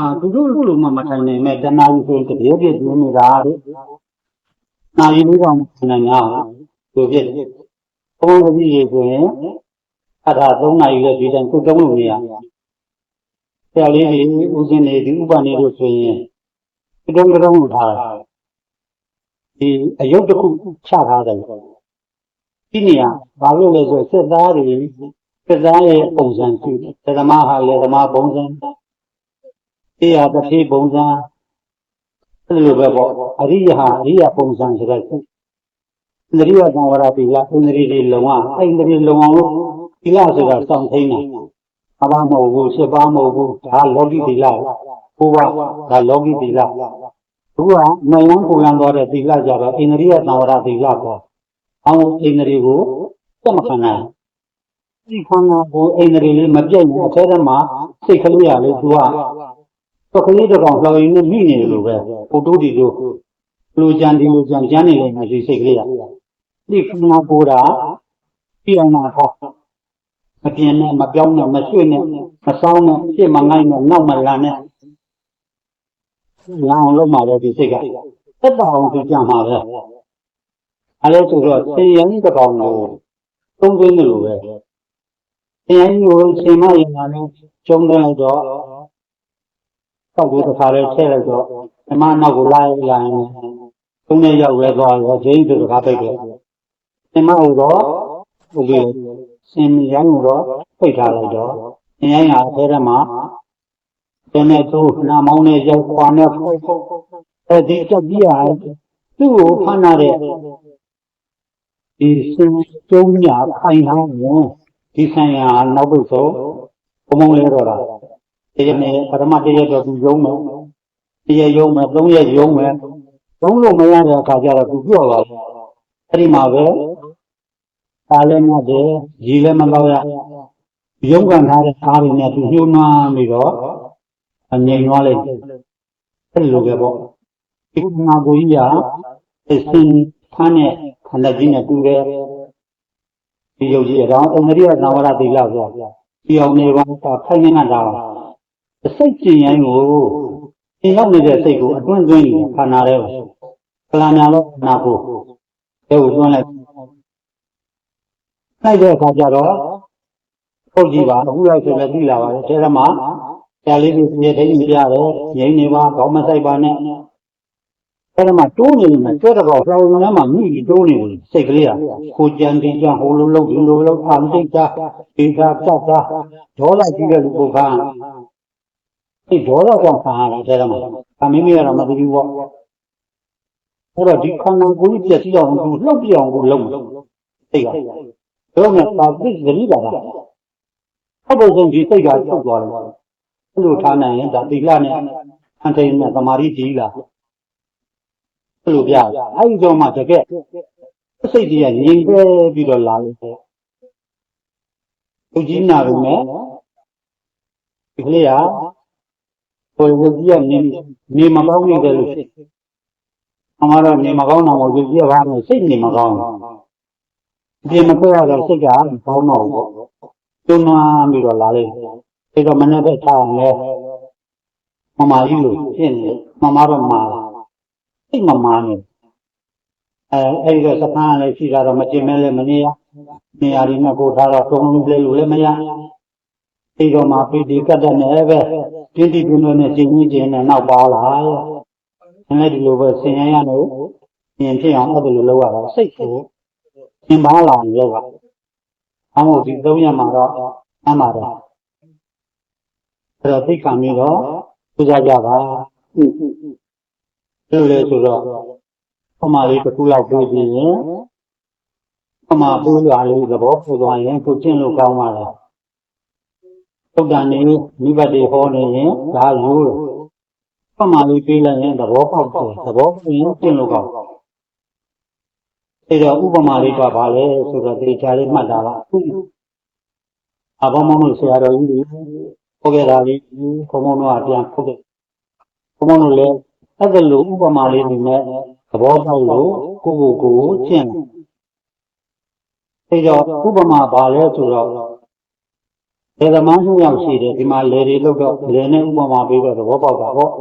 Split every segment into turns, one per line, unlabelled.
အာသူတို့လိုမှမထိုင်နိုင်မဲ့တနာယူဆိုတပြေပြည့်ပြင်းနေတာတဲ့နာယူလို့တော့မထိုင်နိုင်ရဘူးသူပြည့်ဘုံကတိရေဆိုရင်အထာ3နာရီလည်းဒီတိုင်းကုတုံးလို့မရဆရာလေးကြီးဦးစင်းနေဒီဥပနေလို့ဆိုရင်ကုတုံးကုတုံးလို့ထားတယ်ဒီအယုတ်တစ်ခုချထားတယ်ဒီနေရာဘာလို့လဲဆိုစစ်သားတွေစစ်သားရဲ့ပုံစံရှိတယ်ဓမ္မဟာလေဓမ္မပုံစံ တရားတစ်ဖြည်းပုံစံအဲ့လိုပဲပေါ့အရိယဟာအရိယပုံစံဆိုတဲ့ဣန္ဒြိယသံဝရတိလဣန္ဒြိတွေလုံအောင်ဣန္ဒြိလုံအောင်လို့ဒီလဆိုတာစောင့်ထိန်တာအဘာမဟုတ်ဘူးရှစ်ပါးမဟုတ်ဘူးဒါလောကီတိလဘုရားဒါလောကီတိလသူကနိုင်ဝန်းပူရန်သွားတဲ့တိလကြတော့ဣန္ဒြိယသံဝရတိလပေါ့အောင်ဣန္ဒြိကိုစက်မခံနိုင်ဒီခန္ဓာကိုဣန္ဒြိလေးမပြတ်ဘူးအထဲထဲမှာစိတ်ကလေးရလေသူက ပကလေးတစ်ကောင်လှော်ရင်းနဲ့မိနေတယ်လို့ပဲပုတုတီတို့လူကြံဒီလူကြံကြမ်းနေတယ်မရှိစိတ်ကလေးရဒီခန္ဓာကိုယ်တာပြအောင်မှာဟောမပြင်းနဲ့မပြောင်းနဲ့မရွှေ့နဲ့မဆောင်းနဲ့ပြစ်မငိုက်နဲ့နောက်မလန်နဲ့လောင်လုံးမှာပဲဒီစိတ်ကသက်တော်အောင်ကြံမှာပဲအဲလိုဆိုတော့ဆင်ရင်တစ်ကောင်ကိုသုံးသွင်းတယ်လို့ပဲဆင်ရင်ကိုရှင်မရင်လာလို့ကျုံးတယ်တော့ တောက်ကိုတစ်ခါလေးထည့်လိုက်တော့ဓမ္မနောက်ကိုလိုက်လာရင်သုံးနဲ့ရောက်ရဲသွားတော့ဂျိန်းတို့တစ်ခါပိတ်တယ်ဓမ္မဟုတ်တော့ဟုတ်ပြီစင်ရိုင်းတော့ပိတ်ထားလိုက်တော့စင်ရိုင်းဟာအဲထဲမှာကျန်တဲ့သူနာမောင်းနဲ့ရောက်ခွာနဲ့ဖုတ်ဖုတ်အဲဒီတက်ကြီးဟာသူ့ကိုဖမ်းလာတဲ့ဒီစင်ကျုံညာခိုင်ထားရင်ဒီဆိုင်ရာနောက်ပုတ်ဆုံးဘုံဘုံလေးတော့တာ ဒီနေ့ပထမတရက်တော့သူယုံမယ်တရက်ယုံမယ်သုံးရက်ယုံမယ်သုံးလို့မရတဲ့အခါကျတော့သူပြော့သွားတယ်အဲ့ဒီမှာပဲဒါလည်းမတယ်ရည်လည်းမတော့ရရုံးကန်ထားတဲ့အားတွေနဲ့သူညှိုးနှွမ်းပြီးတော့အငြိမ်သွားလိုက်အဲ့လိုပဲပေါ့ဒီကနာကိုကြီးကအစင်ဖမ်းတဲ့ခန္ဓာကြီးနဲ့တူတယ်ဒီယုတ်ကြီးအကောင်အမရိယသံဝရတိလဆိုဒီအောင်နေပါခိုင်နေတာ စိတ်ကျင်ရင်ကိုသင်ရောက်နေတဲ့စိတ်ကိုအတွင်းသွင်းနေခန္ဓာထဲကိုခလာညာလို့နာဖို့အဲကိုသွင်းလိုက်လိုက်တဲ့အခါကျတော့ဟုတ်ကြည့်ပါအခုလိုက်ဆိုလည်းသိလာပါတယ်အဲဒါမှဆရာလေးကြီးပြေတိုင်းပြရတယ်ငိမ့်နေပါခေါင်းမဆိုင်ပါနဲ့အဲဒါမှတိုးနေတယ်ကျွတ်တော့ဆောင်းလုံးထဲမှာမိပြီးတိုးနေတယ်စိတ်ကလေးကကိုကြံတင်ကြဟိုလိုလုံးဒီလိုလုံးအာမစိတ်ချဒီသာစက်သာဒေါ်လာကြီးတဲ့လူပုခါ ဒီဒေါ်လာကြောင့်ခံရတာတဲ့မှာအမင်းမရတော့မသိဘူးပေါ့အဲ့တော့ဒီခန္ဓာကိုယ်ကြီးပြည့်စည်အောင်သူလှုပ်ပြအောင်ကိုလုပ်မယ်စိတ်ကတော့နဲ့ပါသိသတိပါလားဟုတ်ပုံဆုံးဒီစိတ်ကချုပ်သွားတယ်အဲ့လိုထားနိုင်ရင်ဒါသီလနဲ့အန်ထိန်နဲ့သမာဓိကြီးလာအဲ့လိုပြအဲ့ဒီတော့မှတကယ်စိတ်ကြီးကငြိမ်သက်ပြီးတော့လာလို့သူကြီးနာပြီမဲ့ဒီကလေးက ဟိုဝကြီးကနေနေမကောင်းနေတယ်လို့ဖြစ်အမှားတော့နေမကောင်းတော့ဝကြီးကဘာလို့စိတ်နေမကောင်းဒီမပြောရတော့စိတ်ကဘောင်းတော့ပေါ့တွန်းလာပြီးတော့လာလိုက်အဲ့တော့မနေ့ကထားအောင်လဲမမကြီးလို့ဖြစ်နေမမတော့မာစိတ်မမာနေအဲအဲ့ဒီတော့စကားလည်းရှိတာတော့မကျင်မဲလည်းမနေရနေရာဒီနဲ့ကိုထားတော့သုံးလုံးလေးလို့လည်းမရအဲ့တော့မှပိဋိကတ်တဲ့နဲ့ပဲ ပြင်းတိပြင်းနဲ့ကျင်ကြီးကျင်နဲ့နောက်ပါလာရဲ့အဲဒီလိုပဲဆင်ရရလို့ပြင်ဖြစ်အောင်အဲ့လိုလုပ်ရတာစိတ်ကိုသင်ပါလာအောင်လုပ်တာအမှုဒီသုံးရမှာတော့အမှားတော့အဲ့တော့သိခံပြီးတော့ပူဇော်ကြပါဟုတ်ဟုတ်လို့လေဆိုတော့ပမာလေးတစ်ခုလောက်ပြီးပြီးရင်ပမာပူးလွာလေးသဘောပူသွားရင်ကိုကျင့်လို့ကောင်းပါလား သုဒ္ဓနေမိဘတွေဟောနေရင်ဒါရိုးတယ်ပမာလေးပြီးလိုက်ရင်သဘောပေါက်တယ်သဘောပေါက်ရင်ကျင့်လို့ကောင်းအဲ့တော့ဥပမာလေးကဘာလဲဆိုတော့တေချာလေးမှတ်တာပါအဘောမမဆရာတော်ကြီးတွေဟောခဲ့တာလေးဘုံဘုံတော့ပြန်ဖုတ်တယ်ဘုံဘုံတို့လည်းအဲ့ဒါလိုဥပမာလေးတွေနဲ့သဘောပေါက်လို့ကိုကိုကိုကျင့်အဲ့တော့ဥပမာဘာလဲဆိုတော့ လေသမားနှစ်ယောက်ရှိတယ်ဒီမှာလေတွေလောက်တော့လေနဲ့ဥပမာပေးတော့သဘောပေါက်တာပေါ့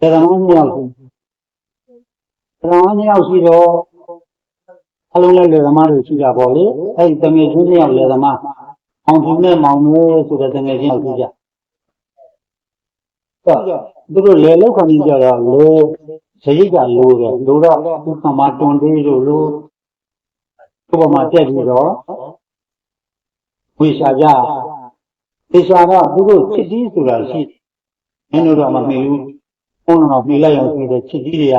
လေသမားနှစ်ယောက်ရှိလေသမားနှစ်ယောက်ရှိတော့အလုံးလိုက်လေသမားတွေရှိတာပေါ့လေအဲ့ဒီတငယ်ချင်းနှစ်ယောက်လေသမားအောင်သူနဲ့မောင်မျိုးဆိုတဲ့တငယ်ချင်းယောက်ရှိကြဟုတ်သူတို့လေလောက်ခံနေကြတော့လေစရိတ်ကလိုတယ်လိုတော့ဥပမာတွန်သေးလို့လို့ဥပမာတက်ပြီးတော့ ဝေရှာကြဝေရှာတော့သူတို့ချစ်တီးဆိုတာရှိမင်းတို့တော့မမေ့ဘူးဘုန်းတော်ပြေးလိုက်အောင်ရှိတဲ့ချစ်တီးတွေက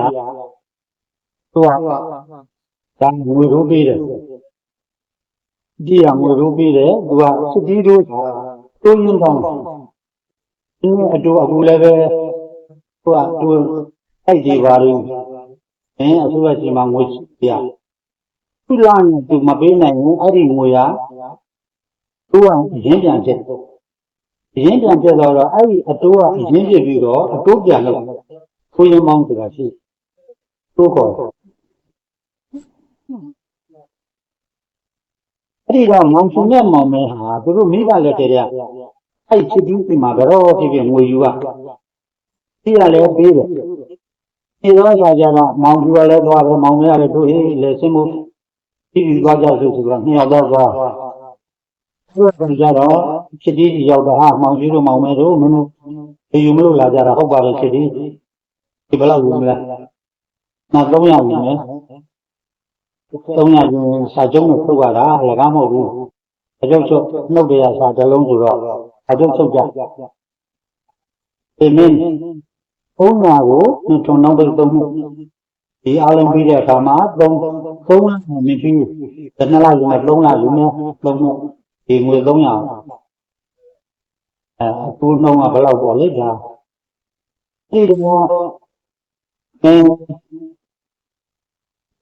သူကဒါငွေရိုးပေးတယ်ဒီကငွေရိုးပေးတယ်သူကချစ်တီးတို့တိုးရင်းကောင်းဒီအတူအခုလည်းပဲသူကသူအဲ့ဒီပါလို့အင်းအစိုးရစီမံငွေပြသူလာနေသူမပေးနိုင်ဘူးအဲ့ဒီငွေက သူကရင်းပြန်ချက်ရင်းပြန်ချက်တော့အဲ့ဒီအတိုးကအရင်းပြပြီးတော့အတိုးပြန်လို့ခွေးရမောင်းဆိုတာရှိတိုးခေါ်အဲ့ဒီတော့မောင်စုနဲ့မောင်မဲဟာသူတို့မိဘလက်တည်းကအဲ့ချစ်ပြီးဒီမှာကတော့ဖြစ်ဖြစ်ငွေယူကဒီကလည်းပေးတယ်ဒီတော့ကြာကြတော့မောင်သူကလည်းသွားတယ်မောင်မရလည်းတို့ဟေးလေစင်းမှုဒီဒီသွားကြဆိုဆိုတော့နှစ်ယောက်တော့သွား သူကကြတော့ချစ်တီးရောက်တော့ဟာမောင်ကြီးတို့မောင်မဲတို့မင်းတို့ဒီယူမလို့လာကြတာဟုတ်ပါပဲချစ်တီးဒီဘယ်လောက်ယူမလဲနောက်300ယူမယ်300ယူစာကျုံးကိုထုတ်ရတာလည်းကားမဟုတ်ဘူးအကျုပ်ချုပ်နှုတ်တရားစာတစ်လုံးဆိုတော့အကျုပ်ချုပ်ကြဒီမင်းဘုံနာကိုနှစ်ထုံနောက်တစ်သုံးမှုဒီအားလုံးပြီးတဲ့အခါမှာသုံးသုံးလမပြီးဘူးတနလယူမယ်သုံးလယူမယ်သုံးမှု ဒီငွေ300အဲအခုနှုံးကဘယ်လောက်ပေါ့လေဒါဒီတော့အဲ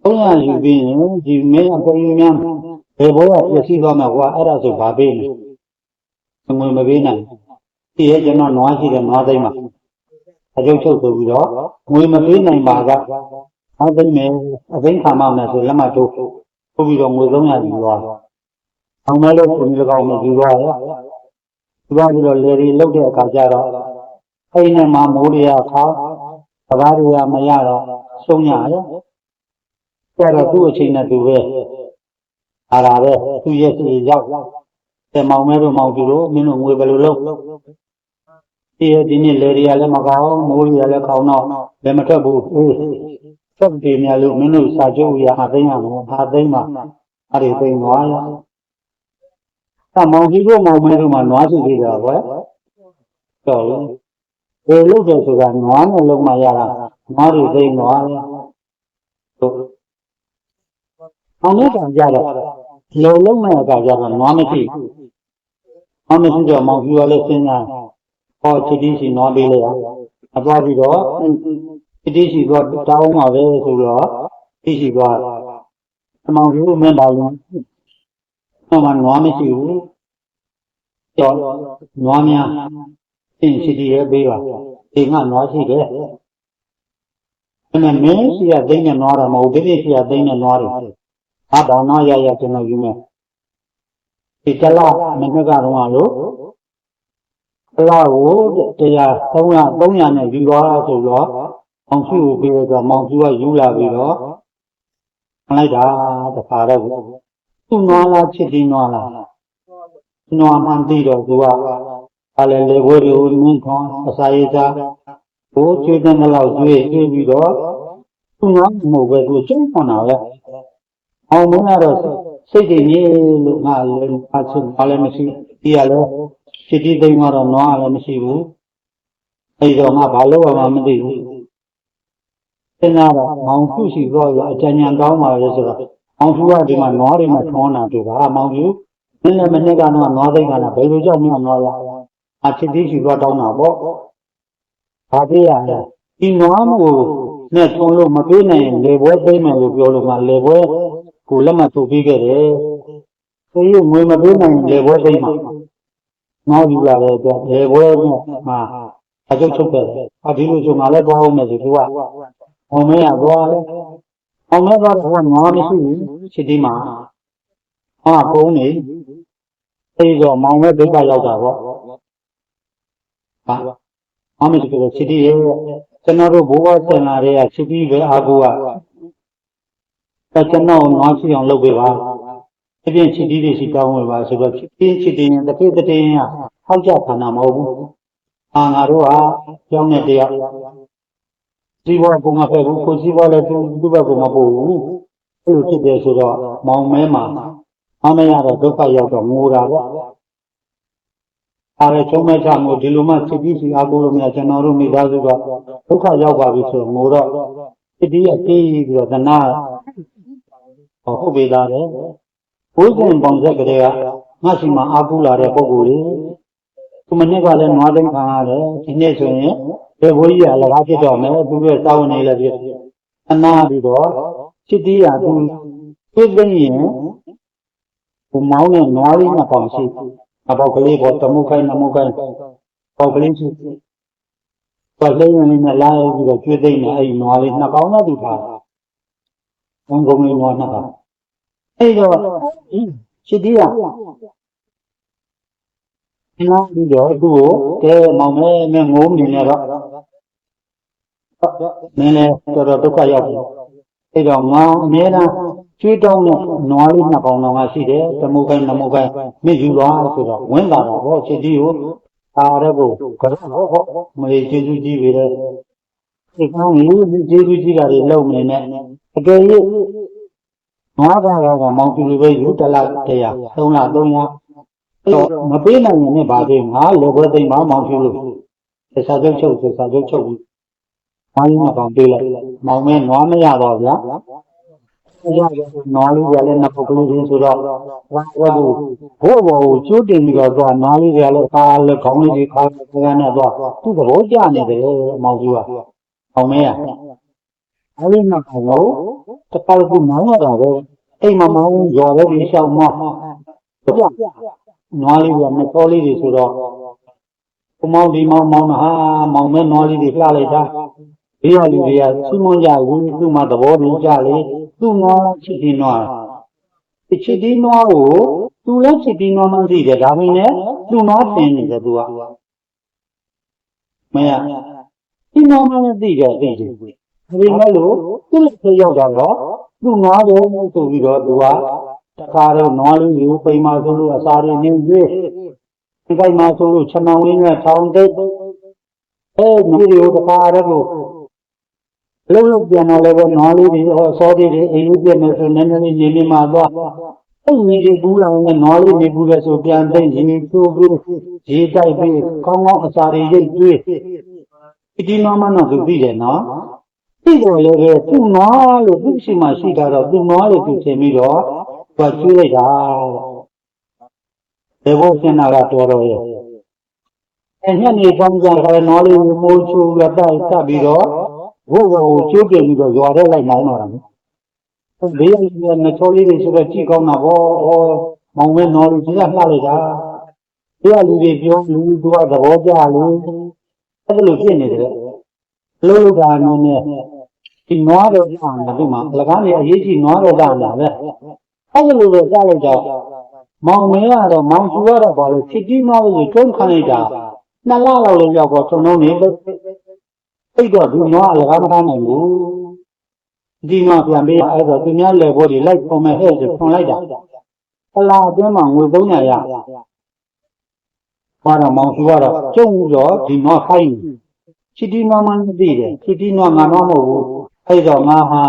300ယူပြီးရင်ဒီမင်းအပေါ်ယူများဘယ်ဘောကပြည့်စည်သွားမှာကွာအဲ့ဒါဆိုဘာပေးလဲငွေမပေးနိုင်ဒီရဲ့ကျွန်တော်နွားရှိတယ်နွားသိမ်းမှာအကျုပ်ချုပ်ဆိုပြီးတော့ငွေမပေးနိုင်ပါကအောက်သိမ်းမယ်အသိမ်းခံမှမယ်ဆိုလက်မှတ်ထိုးထိုးပြီးတော့ငွေ300ယူသွား အောင်မလို့ဒီလိုကောင်မယူသွားရောယူသွားပြီးတော့လေရီလုတ်တဲ့အခါကျတော့အဲ့နဲ့မှမိုးရခါစကားတွေကမရတော့ဆုံးရရောကျတော့သူ့အချိန်နဲ့သူပဲအားလာပဲသူရဲ့စီရောက်တယ်မောင်မဲတို့မောင်သူတို့မင်းတို့ငွေဘယ်လိုလုပ်ဒီရဒီနေ့လေရီရလည်းမကောင်းမိုးရလည်းကောင်းတော့လည်းမထွက်ဘူးအေးဆက်ပြေများလို့မင်းတို့စာချုပ်ရအသိမ်းရမှာဟာသိမ်းမှာအဲ့ဒီသိမ်းသွားရော အမောင်ကြီးတို့မောင်မဲတို့မှာနွားစုသေးတာကွယ်တော်လို့ဒီလုတ်တယ်ဆိုတာနွားနဲ့လုံးမရတာနွားတွေသိမ်းသွားရောဟုတ်အောင်နဲ့တန်ကြတော့လုံလုံးမဲ့အခါကျတော့နွားမရှိဘူးနွားမရှိတော့မောင်ကြီးကလည်းစဉ်းစားဟောချစ်တီးစီနွားပေးလိုက်ရအသွားပြီးတော့ချစ်တီးစီတော့တောင်းပါပဲဆိုတော့ချစ်စီသွားအမောင်ကြီးကမင်းပါလုံး ဟောမှနွားမရှိဘူးတော့နွားများအင်းချစ်တီးရဲ့ပေးပါဒီကနွားရှိတယ်အဲ့မင်းစီကသိနေနွားတော့မဟုတ်ဒီစီကသိနေနွားတယ်ဟာဘောင်းတော့ရရကျွန်တော်ယူမယ်ဒီတလားမင်းကတော့လို့တလားကိုတရား300 300နဲ့ယူသွားဆိုတော့အောင်စုကိုပြီးတော့မောင်စုကယူလာပြီးတော့ခလိုက်တာတခါတော့ သူ့နွားလားချစ်ပြီးနွားလားနွားမှန်သိတော့သူကဟာလေလေဘိုးတွေကိုမင်းခေါ်အစာရည်စားဘိုးကျွေးတဲ့လောက်ကျွေးကျွေးပြီးတော့သူ့နွားမဟုတ်ပဲသူကျုံးခွန်တာပဲအောင်မင်းကတော့စိတ်တည်နေလို့ငါလည်းအချင်းဘာလည်းမရှိဒီကလည်းစိတ်တည်သိမ်းတော့နွားလည်းမရှိဘူးအဲ့တော့ငါဘာလို့မှမသိဘူးသင်ကတော့မောင်ခုရှိတော့ရအကြဉာဏ်ကောင်းပါလေဆိုတော့ မောင်ခုကဒီမှာနွားတွေမှာထွန်းတာတူပါမောင်ခုနည်းနည်းမနှစ်ကတော့နွားသိမ်းကလည်းဘယ်လိုကြောင့်မနွားရအချစ်သေးရှိတော့တောင်းတာပေါ့ဘာပြေးရလဲဒီနွားမို့နဲ့ထွန်းလို့မပြေးနိုင်လေဘွဲသိမ်းမယ်လို့ပြောလို့မှလေဘွဲကိုလက်မှတ်ထုတ်ပေးခဲ့တယ်။ဆိုရင်ငွေမပေးနိုင်လေဘွဲသိမ်းမှာနောက်ယူလာတဲ့အတွက်လေဘွဲမှာအကျုပ်ချုပ်ခဲ့တယ်။အဒီလိုဆိုငါလည်းသွားအောင်မယ်ဆိုသူကအောင်မရသွားတယ်။ အောင်မသွားတော့ဟိုငါမရှိဘူးချစ်ဒီမှာဟာကုန်းနေအဲဒီတော့မောင်မဲ့ဒုက္ခရောက်တာပေါ့ဟာအမေတကယ်ချစ်တီးရဲ့ကျွန်တော်တို့ဘိုးဘွားဆင်လာတဲ့ချစ်တီးပဲအာကိုကအဲကျွန်တော်နွားချီအောင်လုပ်ပေးပါအပြင်ချစ်တီးတွေရှိတောင်းဝင်ပါဆိုတော့ချစ်တီးချစ်တီးရင်တစ်ခေတ်တစ်တင်းကဟောက်ကြခန္ဓာမဟုတ်ဘူးအာငါတို့ဟာကြောင်းတဲ့တရား စီးပွားကုမဖက်ဘူးကိုစီးပွားလည်းသူသူ့ဘက်ကမပို့ဘူးအဲ့လိုဖြစ်တယ်ဆိုတော့မောင်မဲမှာမမရတော့ဒုက္ခရောက်တော့ငိုတာပေါ့အားရချုံမဲ့ချမှုဒီလိုမှစိတ်ကြီးစီအားကိုးလို့မရကျွန်တော်တို့မိသားစုကဒုက္ခရောက်ပါပြီဆိုငိုတော့စိတ်ကြီးအသေးပြီးတော့သနာဟောဟုတ်ပေသားတယ်ဘိုးစဉ်ပေါင်ဆက်ကလေးကငါရှိမှအားကိုးလာတဲ့ပုံကိုယ်ကြီးဒီ မနေ့ကလည်းနွားသိမ်းခံရတယ်ဒီနေ့ဆိုရင်ဒီဘိုးကြီးကလကားဖြစ်တော့မယ်သူတို့စောင်းနေလည်းဖြစ်အနာပြီးတော့စိတ်ကြီးကသူသိသိရင်ဘုမောင်းနဲ့နွားလေးနှစ်ပေါင်ရှိအပေါက်ကလေးပေါ်တမှုခိုင်းနမှုခိုင်းပေါက်ကလေးရှိပတ်လေးဝင်လေးနဲ့လာပြီးတော့ကျွေးသိမ့်နေအဲ့ဒီနွားလေးနှစ်ပေါင်တော့သူထားဘုံကုန်းလေးနွားနှစ်ပေါင်အဲ့တော့စိတ်ကြီး ကနားပြီးတော့သူ့ကိုကဲမောင်မဲမဲငိုးနေနေတော့မင်းလည်းတော်တော်ဒုက္ခရောက်ပြီအဲ့တော့ငါအများအားကျွေးတောင်းတဲ့နွားလေးနှစ်ကောင်တော့ရှိတယ်တမုခိုင်းနမုခိုင်းမြစ်ယူသွားဆိုတော့ဝင်လာတော့ဟောချစ်ကြီးကိုအားရဖို့ကတော့ဟောဟောမလေးကျေးဇူးကြီးပြီလေဒီကောင်ကြီးကျေးဇူးကြီးတာတွေလုံနေနဲ့အကယ်၍နွားကားကမောင်ပြူလေးပဲယူတလားတရားသုံးလားသုံးလား တော့မပေးနိုင်ရင်လည်းဗာသေးငါလေဘွယ်သိမ့်မမောင်ပြူလို့စာချုပ်ချုပ်စာချုပ်ချုပ်ပြီးမောင်ကြီးမကောင်ပေးလိုက်မောင်မဲနွားမရတော့ဗျာရရနွားလေးကလည်းနှစ်ပုတ်ကလေးချင်းဆိုတော့ဝါဝါဘူးဘိုးဘောကိုကျိုးတင်ပြီးတော့သွားနွားလေးတွေကလည်းကားလည်းခေါင်းလေးတွေခါကန်းနဲ့သွားသူ့သဘောကျနေတယ်မောင်ကြီးကမောင်မဲရအဲ့ဒီနှစ်ကောင်ကိုတပတ်ခုမောင်းရတာပဲအိမ်မမောင်းရော်တဲ့ဒီရှောင်းမောင်း နွားလေးကနှစ်တော်လေးတွေဆိုတော့ဘုမောင်းဒီမောင်းမောင်းဟာမောင်မဲနွားလေးတွေလှလိုက်တာဒီရလူတွေကချီးမွမ်းကြဘူးသူ့မှာသဘောတူကြလေသူ့နွားချစ်တီနွားဒီချစ်တီနွားကိုသူလည်းချစ်တီနွားမှသိတယ်ဒါပေမဲ့သူ့နွားတင်နေတယ်သူကမရဒီနွားမှလည်းသိတယ်သိတယ်ဒါပေမဲ့လို့သူ့လက်ထဲရောက်တာတော့သူ့နွားတော့ဆိုပြီးတော့သူက တခါတော့နွားလေးကိုပိန်မာဆိုလို့အစာတွေနေရွေးဒီကိမှာဆိုလို့ခြံမောင်လေးနဲ့ထောင်တိတ်အဲမြေတွေကိုတခါတော့လုံးလုံးပြန်တော့လည်းပဲနွားလေးတွေဟောစောသေးတွေအိမ်လေးပြည့်နေဆိုနည်းနည်းလေးရေလေးမှသွားအဲ့ဒီဒီကူးလာရင်နွားလေးတွေကူးလဲဆိုပြန်သိရေချိုးပြီးရေတိုက်ပြီးကောင်းကောင်းအစာတွေရိတ်ကျွေးဒီနွားမတော့သူသိတယ်နော်သိတယ်လည်းပဲသူ့နွားလို့သူ့ရှိမှရှိတာတော့သူ့နွားလို့သူထင်ပြီးတော့ သူကျွေးလိုက်တာဘယ်ဘုဆင်းတာကတော်တော်ရဲ့အဲညနေပေါင်းကြတယ်နွားလေးကိုမိုးချိုးရတိုက်တက်ပြီးတော့ဘို့ဘောကိုကျိုးပြပြီးတော့ရွာထဲလိုက်မောင်းတော့တာနော်ဘေးရည်ကနှချောလေးတွေဆိုတော့ကြည့်ကောင်းတာဘောဩမောင်မဲနော်လူကြီးကလှလိုက်တာဒီကလူတွေပြောလူသူကသဘောကျလို့အဲ့လိုဖြစ်နေတယ်လို့လူကနော်နဲ့ဒီနွားတော့ကြာနေဒီမှာအလကားနေအရေးကြီးနွားတော့ကြာလာပဲ အဲ့လိုလိုကြားလိုက်တော့မောင်မဲကတော့မောင်သူကတော့ဘာလို့ချစ်ကြီးနွားလို့ကျုံးခံလိုက်တာနှစ်လလောက်လည်းရောက်တော့ထုံထုံနေအဲ့တော့ဒီနွားအလကားမထားနိုင်ဘူးဒီမှာပြန်ပေးအဲ့တော့သူများလေဘောတွေလိုက်ပုံမဲ့ဟဲ့ဆိုဖွန်လိုက်တာအလားအတွင်းမှာငွေ300ရဘာတော့မောင်စုကတော့ကျုံတော့ဒီနွားခိုင်းချီတီနွားမှမသိတယ်ချီတီနွားငါတော့မဟုတ်ဘူးအဲ့တော့ငါဟာ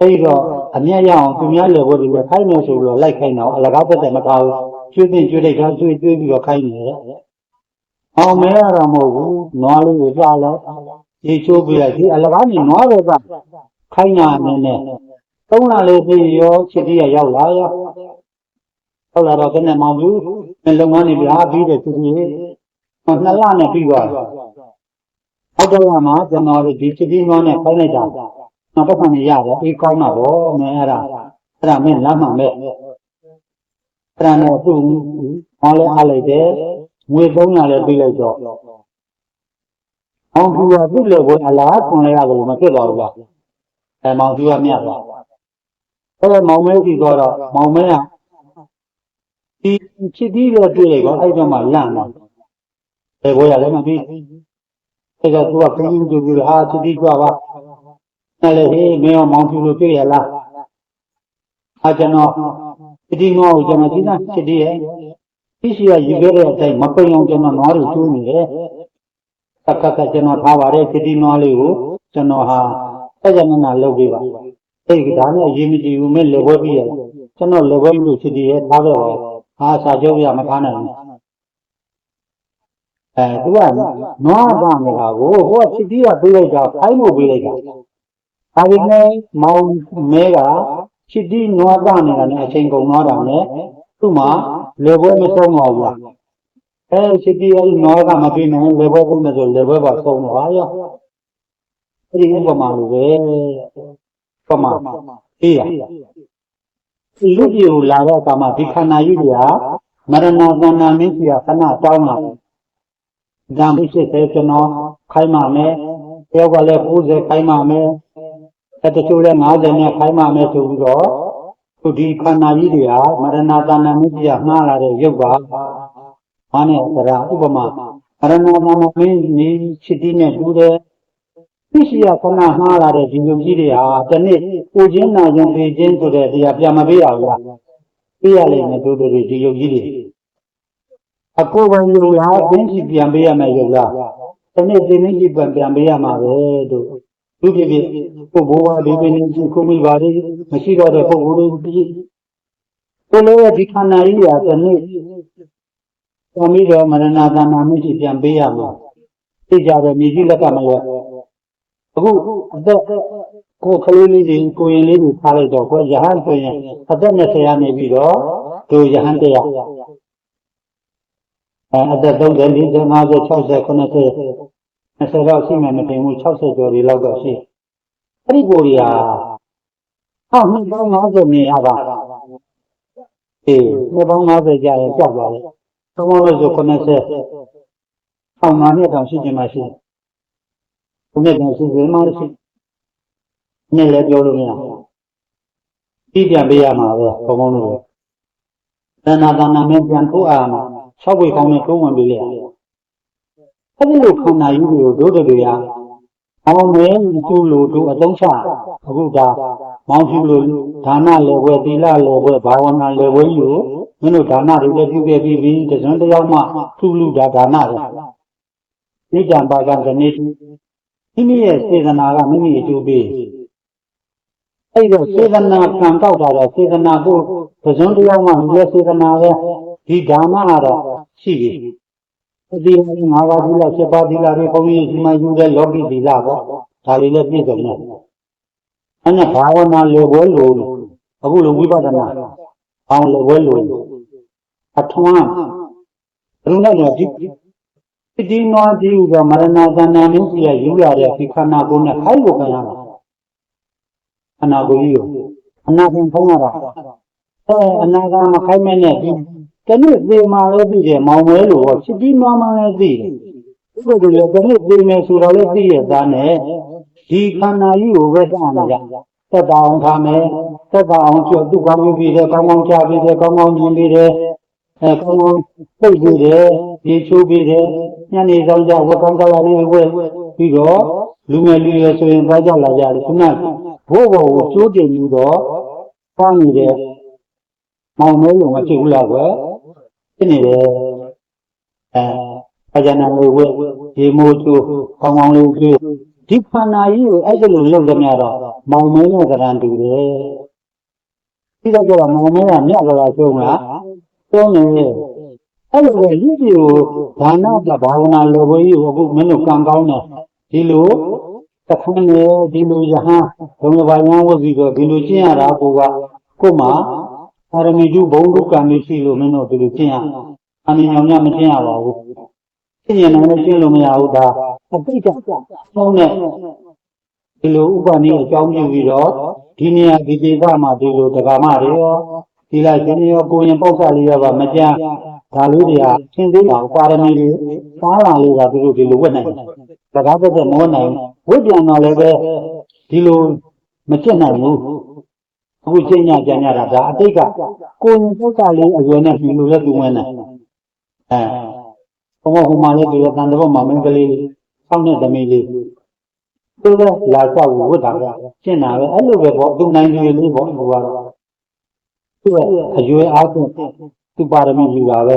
အဲ့တော့ အမျက်ရအောင်သူများလေဘောတွေခိုင်းနေဆိုပြီးတော့လိုက်ခိုင်းတော့အလကားတက်တယ်မထားဘူးကျွေးတင်ကျွေးလိုက်တာကျွေးကျွေးပြီးတော့ခိုင်းနေတယ်အောင်မဲရတော့မဟုတ်ဘူးနွားလေးကိုကြားလဲရေချိုးပြလိုက်ဒီအလကားနေနွားတော့ကခိုင်းနာနေနဲ့သုံးလလေးပြည့်ရောချစ်ကြီးရရောက်လာရောဟုတ်လာတော့ခနဲ့မောင်ဘူးလုပ်ငန်းတွေပြားပြီးတယ်ချစ်ကြီးဟောနှစ်လနဲ့ပြီးသွားဟုတ်တော့မှာကျွန်တော်တို့ဒီချစ်ကြီးနွားနဲ့ခိုင်းလိုက်တာ နောက်တစ်ခါနေရတယ်အေးကောင်းတာဗောမင်းအဲ့ဒါအဲ့ဒါမင်းလမ်းမှန်မဲ့အဲ့ဒါနဲ့သူ့ဟောလဲအားလိုက်တယ်ငွေ300လည်းပြီးလိုက်တော့အောင်သူကသူ့လေကိုအလားခွန်လိုက်ရတယ်လို့မဖြစ်သွားဘူးလားအဲမောင်သူကမြတ်သွားအဲမောင်မဲကြီးတော့မောင်မဲကဒီချစ်ပြီးတော့တွေ့လိုက်တော့အဲ့တော့မှလန့်တော့ဘယ်ဘောရလဲမပြီးအဲ့တော့သူကခင်းကြည့်ပြီးဟာချစ်ပြီးကြွားပါ အဲ့လေဟေးမင်းရောမောင်ဖြူလို့တွေ့ရလားအာကျွန်တော်ဒီငေါ့ကိုကျွန်တော်ဒီသားချစ်ပြီးရဲ့ဒီရှိရယူခဲ့တဲ့အတိုင်းမပိန်အောင်ကျွန်တော်နွားတွေကျိုးနေတယ်သက်ကက်ကကျွန်တော်ထားပါတယ်ချစ်ပြီးနွားလေးကိုကျွန်တော်ဟာစကြနနာလုပ်ပေးပါအဲ့ဒီဒါနဲ့ရေးမကြည့်ဘူးမင်းလေဝဲပြီးရကျွန်တော်လေဝဲမလို့ချစ်ပြီးရဲ့ထားခဲ့ပါဟာစာချုပ်ရမထားနိုင်ဘူးအဲသူကနွားသားနေတာကိုဟိုကချစ်ပြီးကပေးလိုက်တာခိုင်းဖို့ပေးလိုက်တာ ဒါပေမဲ့မောင်မဲကချစ်ပြီးနွားသားနေတာနဲ့အချိန်ကုန်သွားတာနဲ့သူ့မှာလေဘွဲမဆုံးတော့ဘူးအဲချစ်ပြီးအဲ့ဒီနွားကမပြေနိုင်လေဘွဲကုန်မယ်ဆိုလေဘွဲပါဆုံးသွားရောအဲ့ဒီဥပမာလိုပဲဥပမာအေးရလူကြီးကိုလာတော့ကမှဒီခန္ဓာကြီးတွေကမရဏသန္နာမင်းကြီးကခဏတောင်းလာတယ်ဒါမရှိသေးကျွန်တော်ခိုင်းပါမယ်တယောက်ကလည်း90ခိုင်းပါမယ် အဲတချို့လည်း90နဲ့ခိုင်းပါမယ်ဆိုပြီးတော့သူဒီခန္ဓာကြီးတွေကမရဏသန္နာမင်းကြီးကမှားလာတဲ့ရုပ်ပါဘာနဲ့သရာဥပမာမရဏသန္နာမင်းကြီးချစ်တီးနဲ့တူတယ်သိရှိရခဏမှားလာတဲ့ဒီရုပ်ကြီးတွေဟာတနေ့ကိုချင်းနာရင်ပေချင်းဆိုတဲ့တရားပြန်မပေးရဘူးလားပေးရလိမ့်မယ်တို့တို့ဒီရုပ်ကြီးတွေအကိုယ်ပိုင်ရုပ်လားသိရှိပြန်ပေးရမယ်ရုပ်လားတနေ့သိနေကြီးပြန်ပြန်ပေးရမှာပဲတို့ သူဖြစ်ဖြစ်ကိုဘိုးဝါဒီပင်ကြီးကိုမိပါလေမရှိတော့တဲ့ပုဂ္ဂိုလ်တွေပြီးကိုလည်းဒီခန္ဓာကြီးရာတနေ့တော်ပြီးတော့မရဏသန္နာမရှိပြန်ပေးရမှာသိကြတယ်မြေကြီးလက်ကမရောအခုအသက်ကိုကလေးလေးတွေကိုရင်လေးတွေထားလိုက်တော့ကိုရဟန်းဆိုရင်အသက်20ရာနေပြီးတော့တို့ရဟန်းတရားအဲအသက်30 40 50 60 90 20တော့ရှိမှမတင်ဘူး60ကျော်ဒီလောက်တော့ရှိအဲ့ဒီကိုရီဟာဟောနှစ်ပေါင်း50နေရပါအေးနှစ်ပေါင်း50ကြာရင်ကြောက်သွားတယ်သုံးပေါင်းလို့ဆို90ဆောင်းငါးနှစ်တောင်ရှိချင်မှရှိဘုနှစ်တောင်ရှိရင်မှရှိနဲ့လည်းပြောလို့မရပြီးပြန်ပေးရမှာပဲဘုံဘုံလို့သန္နာသန္နာနဲ့ပြန်ထိုးအားမှာ၆ဝေကောင်းနဲ့တိုးဝင်ပေးလိုက်ရတယ် အဲ့ဒီလိုခန္ဓာကြီးတွေကိုတို့တွေကအောင်မဲသူ့လိုတို့အသုံးချအခုဒါမောင်ဖြူလိုဒါနလေဝဲသီလလေဝဲဘာဝနာလေဝဲကြီးကိုမင်းတို့ဒါနတွေလည်းပြုခဲ့ပြီးပြီတစွန်းတယောက်မှသူ့လူဒါဒါနပဲဒီကြံပါကကနေ့မိမိရဲ့စေတနာကမိမိအကျိုးပေးအဲ့တော့စေတနာကံကောက်တာတော့စေတနာကိုတစွန်းတယောက်မှလူရဲ့စေတနာပဲဒီဒါနကတော့ရှိပြီ အတိအငါးပါးသီလ7ပါးသီလတွေဘုန်းကြီးဒီမှာယူတဲ့လောကီသီလပေါ့ဒါလေးလည်းပြည့်စုံတယ်အဲ့ဒါဘာဝနာလေဝဲလို့အခုလိုဝိပဿနာအောင်လေဝဲလို့အထွန်းဘုရားတော်ဒီဒီနွားဒီဥကမရဏသန္တာမင်းကြီးရယူရတဲ့ဒီခန္ဓာကိုယ်နဲ့ခိုက်လို့ခံရတာခန္ဓာကိုယ်ကြီးကိုအနာခင်ဖုံးရတာအဲအနာကမခိုက်မဲ့နဲ့ဒီ တနေ့သေမာလည်းသိတယ်မောင်မဲလို့ဟောချစ်ပြီးနွားမှလည်းသိတယ်ဒီလိုလိုတနေ့သေမယ်ဆိုတော့လည်းသိရသားနဲ့ဒီခန္ဓာကြီးကိုပဲစမ်းကြသက်တာအောင်ထားမယ်သက်တာအောင်ကျွတ်သူ့ကောင်းပြီးတယ်ကောင်းကောင်းချပြီးတယ်ကောင်းကောင်းမြင်ပြီးတယ်အဲကောင်းကောင်းသိပြီးတယ်ရေချိုးပြီးတယ်ညနေဆောင်ကြဝက်ကောင်းကလာလေးဝဲပြီးတော့လူငယ်လူရွယ်ဆိုရင်သွားကြလာကြတယ်ခုနဘိုးဘောကိုကျိုးတင်ပြီးတော့ပေါင်းနေတယ်မောင်မဲလို့မဖြစ်ဘူးလားကွယ် ဖြစ်နေတယ်အဲအကြနာလေးဝဲရေမိုးချိုးကောင်းကောင်းလေးကျိုးဒီခန္ဓာကြီးကိုအဲ့ဒါလိုလုပ်ကြမြတော့မောင်မဲနဲ့ကရန်တူတယ်ပြီးတော့ကျတော့မောင်မဲကမြတ်ကြတာဆုံးလားဆုံးနေအဲ့လိုပဲလူကြီးကိုဒါနကဘာဝနာလိုဘွေးကြီးကိုအခုမင်းတို့ကံကောင်းတယ်ဒီလိုသခန်းနေဒီလိုယဟန်ဘုံဘာယံဝတ်ပြီးတော့ဒီလိုကျင့်ရတာကိုကကို့မှာ ပါရမီတုဘုံဒုက္ခမျိုးရှိလို့မင်းတို့ဒီလိုကျင့်ရအမြင်ညောင်ညမကျင့်ရပါဘူးကျင့်ရင်လည်းကျင့်လို့မရဘူးဒါအတိတ်ကဆုံးတဲ့ဒီလိုဥပနိအကြောင်းပြုပြီးတော့ဒီနေရာဒီဒေသမှာဒီလိုဒကာမတွေရောဒီလိုက်ရှင်ရောကိုရင်ပု္ပ္ပလေးရောပါမကြဒါလေးတွေကသင်သေးပါပါရမီတွေပါလာလို့ကသူတို့ဒီလိုဝတ်နိုင်တယ်စကားသက်သက်မဝတ်နိုင်ဝတ်ပြန်တော့လည်းပဲဒီလိုမကျင့်နိုင်ဘူး အခုရှင်းညကြံရတာဒါအတိတ်ကကိုယ်ပုတ်ကလေးအရွယ်နဲ့ပြီးလို့လည်းသူဝင်တယ်အဲဘုံဘုံမှာလည်းသူလည်းတန်တော်မှာမင်းကလေးလေးဆောင်းတဲ့သမီးလေးသူလည်းလာဆောက်ဝတ်တာကရှင်းတာပဲအဲ့လိုပဲပေါ့သူနိုင်ကြီးလေးပေါ့ဟိုကတော့သူ့ရဲ့အရွယ်အားဖြင့်သူပါရမီယူတာပဲ